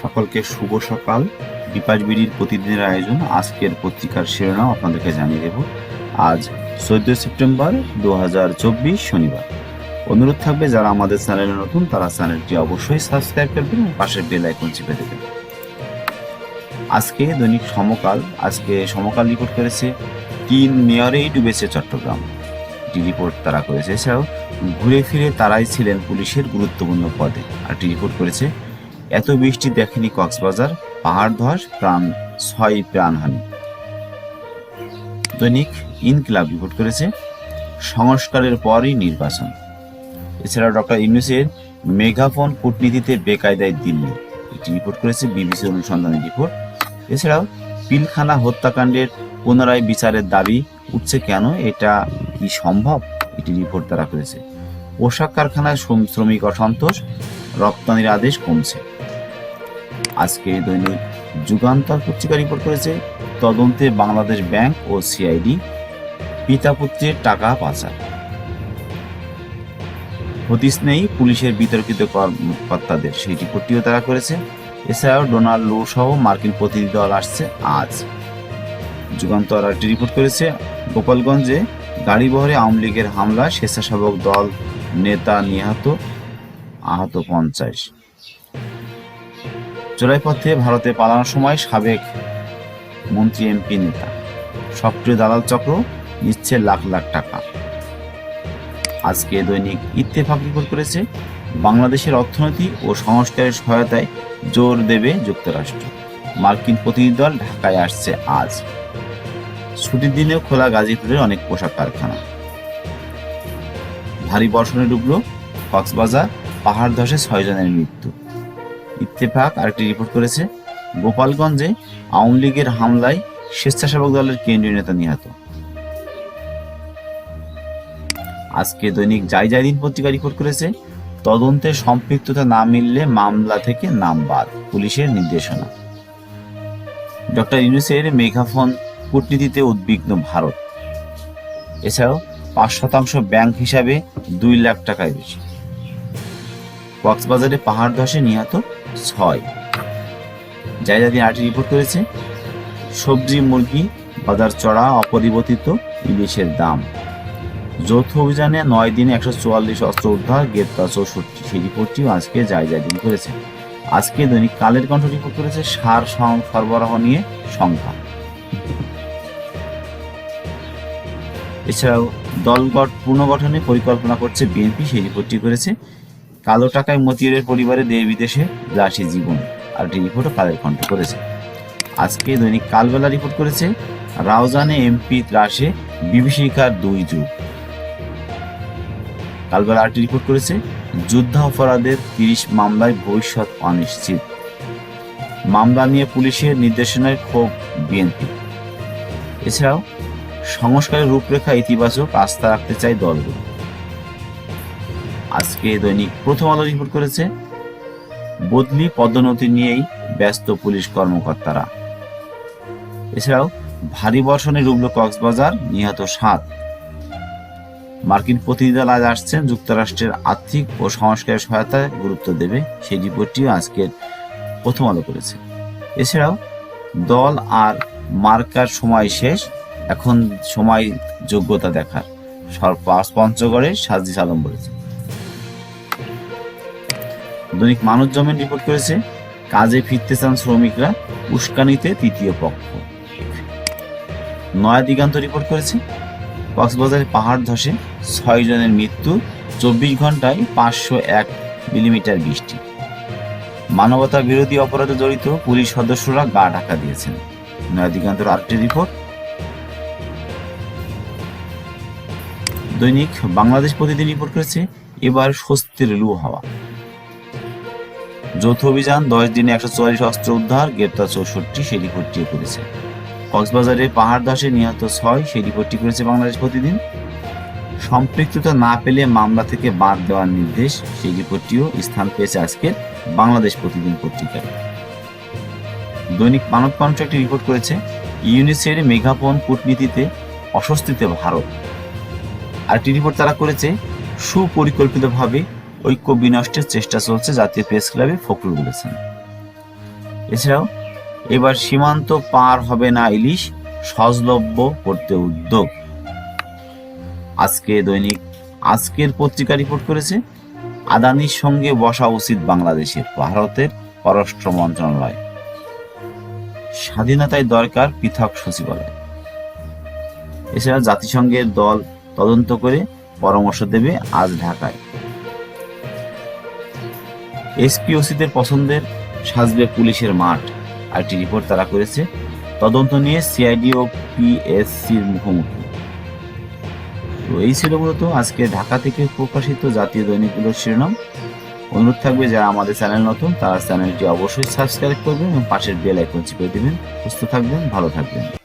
সকলকে শুভ সকাল। বিপাশ বিড়ির প্রতিদিনের আয়োজন, আজকের পত্রিকার শিরোনাম আপনাদেরকে জানিয়ে দেব। আজ চোদ্দ সেপ্টেম্বর দু হাজার চব্বিশ শনিবার। অনুরোধ থাকবে, যারা আমাদের চ্যানেলে নতুন, তারা চ্যানেলটি অবশ্যই সাবস্ক্রাইব করবেন পাশের বেল আইকন চেপে দেবেন। আজকে দৈনিক সমকাল, আজকে সমকাল রিপোর্ট করেছে তিন মেয়রেই ডুবেছে চট্টগ্রাম। একটি রিপোর্ট তারা করেছে, এছাড়াও ঘুরে ফিরে তারাই ছিলেন পুলিশের গুরুত্বপূর্ণ পদে। আর আরটি রিপোর্ট করেছে এত বৃষ্টি দেখেনি কক্সবাজার। পাহাড় ধস, প্রাণ, ছয় প্রাণহানি। দৈনিক ইনকিলাব রিপোর্ট করেছে, সংস্কারের পরই নির্বাচন। এছাড়াও ডক্টর ইউনুসের মেগাফোন কূটনীতিতে বেকায়দায় দিল্লি। একটি রিপোর্ট করেছে বিবিসি অনুসন্ধানের রিপোর্ট। এছাড়াও পিলখানা হত্যাকাণ্ডের পুনরায় বিচারের দাবি উঠছে কেন, এটা কি সম্ভব? এটি রিপোর্ট তারা করেছে। পোশাক কারখানায় শ্রমিক অসন্তোষ, রপ্তানির আদেশ কমছে। আজকে দৈনিক যুগান্তর পত্রিকা রিপোর্ট করেছে, তদন্তে বাংলাদেশ ব্যাংক ও সিআইডি, পিতা পুত্রের টাকা পাচার। হদিস নেই, পুলিশের বিতর্কিত কর্মকর্তাদের। সেই রিপোর্টটিও তারা করেছে। এছাড়াও ডোনাল্ড লো সহ মার্কিন প্রতিনিধি দল আসছে আজ। যুগান্তর আরেকটি রিপোর্ট করেছে, গোপালগঞ্জে গাড়ি বহরে আওয়ামী লীগের হামলা, স্বেচ্ছাসেবক দল নেতা নিহত আহত পঞ্চাশ। চোরাই পথে ভারতে পালানোর সময় সাবেক মন্ত্রী এমপি নেতা সক্রিয় দালাল চক্র নিচ্ছে লাখ লাখ টাকা। আজকে দৈনিক ইত্তেফাক রিপোর্ট করেছে, বাংলাদেশের অর্থনীতি ও সংস্কারের সহায়তায় জোর দেবে যুক্তরাষ্ট্র। মার্কিন প্রতিনিধি দল ঢাকায় আসছে আজ। ছুটির দিনেও খোলা গাজীপুরের অনেক পোশাক কারখানা। ভারী বর্ষণে ডুবল, কক্সবাজার পাহাড় ধসে ছয় জনের মৃত্যু। ইত্তেফাক আরেকটি রিপোর্ট করেছে। গোপালগঞ্জে আওয়ামী লীগের হামলায় স্বেচ্ছাসেবক দলের কেন্দ্রীয় নেতা নিহত। আজকে দৈনিক যাই যাই দিন পত্রিকা রিপোর্ট করেছে, তদন্তে সম্পৃক্ততা না মিললে মামলা থেকে নাম বাদ, পুলিশের নির্দেশনা। ডক্টর ইউনুসের মেঘাফোন কূটনীতিতে উদ্বিগ্ন ভারত। এছাড়াও পাঁচ শতাংশ ব্যাংক হিসাবে দুই লাখ টাকায় বেশি। কক্সবাজারে পাহাড় ধসে নিহত ছয়। জায়গাদিন আরটি রিপোর্ট করেছে, সবজি, মুরগি, বাজার চড়া, অপরিবর্তিত ইলিশের দাম। যৌথ অভিযানে নয় দিনে একশো চুয়াল্লিশ অস্ত্র উদ্ধার, গ্রেপ্তার চৌষট্টি। সেই রিপোর্টটিও আজকে যায় যায় দিন করেছে। আজকে দৈনিক কালের কণ্ঠ রিপোর্ট করেছে, সার সরবরাহ নিয়ে সংখ্যা। এছাড়াও দল গঠ- পুনর্গঠনে পরিকল্পনা করছে বিএনপি, সেই রিপোর্টটি করেছে। কালো টাকায় মতিউরের পরিবারে দেশ বিদেশে বিলাসী জীবন। আর একটি রিপোর্টও কালের কণ্ঠ করেছে আজকে দৈনিক কালবেলা রিপোর্ট করেছে, রাউজানে এমপি ত্রাসে বিভীষিকার দুই যুগ কালবেলা আরটি রিপোর্ট করেছে, যুদ্ধ অপরাধের তিরিশ মামলায় ভবিষ্যৎ অনিশ্চিত। মামলা নিয়ে পুলিশের নির্দেশনায় ক্ষোভ বিএনপি। এছাড়াও সংস্কারের রূপরেখা ইতিবাচক আস্থা রাখতে চায় দলগুলো। আজকে দৈনিক প্রথম আলো রিপোর্ট করেছে, বদলি পদোন্নতি নিয়েই ব্যস্ত পুলিশ কর্মকর্তারা। এছাড়াও ভারী বর্ষণে ডুবল কক্সবাজার নিহত সাত। মার্কিন প্রতিনিধি আজ আসছেন, যুক্তরাষ্ট্রের আর্থিক ও সংস্কারের সহায়তায় গুরুত্ব দেবে। সেই রিপোর্টটিও আজকের প্রথম আলো করেছে। এছাড়াও দল আর মার্কার সময় শেষ, এখন সময় যোগ্যতা দেখার। পঞ্চগড়ে সাজিস আলম বলেছে দৈনিক মানব জমিন রিপোর্ট করেছে, কাজে ফিরতে চান শ্রমিকরা, উস্কানিতে তৃতীয় পক্ষ। নয়া দিগান্ত রিপোর্ট করেছে, কক্সবাজারে পাহাড় ধসে ছয় জনের মৃত্যু, চব্বিশ ঘন্টায় পাঁচশো এক মিলিমিটার বৃষ্টি। মানবতা বিরোধী অপরাধে জড়িত পুলিশ সদস্যরা গা ঢাকা দিয়েছেন। নয়া দিগান্তর আরেকটি রিপোর্ট দৈনিক বাংলাদেশ প্রতিদিন রিপোর্ট করেছে, এবার স্বস্তির লু হাওয়া। যৌথ অভিযান দশ দিনে একশো চুয়াল্লিশ অস্ত্র উদ্ধার, গ্রেপ্তার চৌষট্টি সেই রিপোর্টটি করেছে। কক্সবাজারে পাহাড় ধসে নিহত ছয় সেই রিপোর্টটি করেছে বাংলাদেশ প্রতিদিন। সম্পৃক্ততা না পেলে মামলা থেকে বাদ দেওয়ার নির্দেশ সেই রিপোর্টটিও স্থান পেয়েছে আজকে বাংলাদেশ প্রতিদিন পত্রিকায়। দৈনিক মানব কণ্ঠ একটি রিপোর্ট করেছে ইউনিসের মেঘাপন কূটনীতিতে অস্বস্তিতে ভারত। আরেকটি রিপোর্ট তারা করেছে, সুপরিকল্পিতভাবে ঐক্য বিনষ্টের চেষ্টা চলছে জাতীয় প্রেস ক্লাবে ফখরুল বলেছেন। এছাড়াও, এবার সীমান্ত পার হবে না ইলিশ সহজলভ্য করতে উদ্যোগ। আজকে দৈনিক আজকের পত্রিকা রিপোর্ট করেছে, আদানির সঙ্গে বসা উচিত বাংলাদেশের ভারতের পররাষ্ট্র মন্ত্রণালয়। স্বাধীনতায় দরকার পৃথক সচিবালয়। এছাড়া জাতিসংঘের দল তদন্ত করে পরামর্শ দেবে আজ ঢাকায়। এসপিওসিদের পছন্দের সাজবে পুলিশের মাঠ। আরেকটি রিপোর্ট তারা করেছে। তদন্ত নিয়ে সিআইডি ও পিএসসির মুখোমুখি। তো এই ছিল মূলত আজকে ঢাকা থেকে প্রকাশিত জাতীয় দৈনিকগুলোর শিরোনাম। অনুরোধ থাকবে যারা আমাদের চ্যানেল নতুন, তারা চ্যানেলটি অবশ্যই সাবস্ক্রাইব করবেন এবং পাশের বেল আইকন চিপে দিবেন। সুস্থ থাকবেন, ভালো থাকবেন।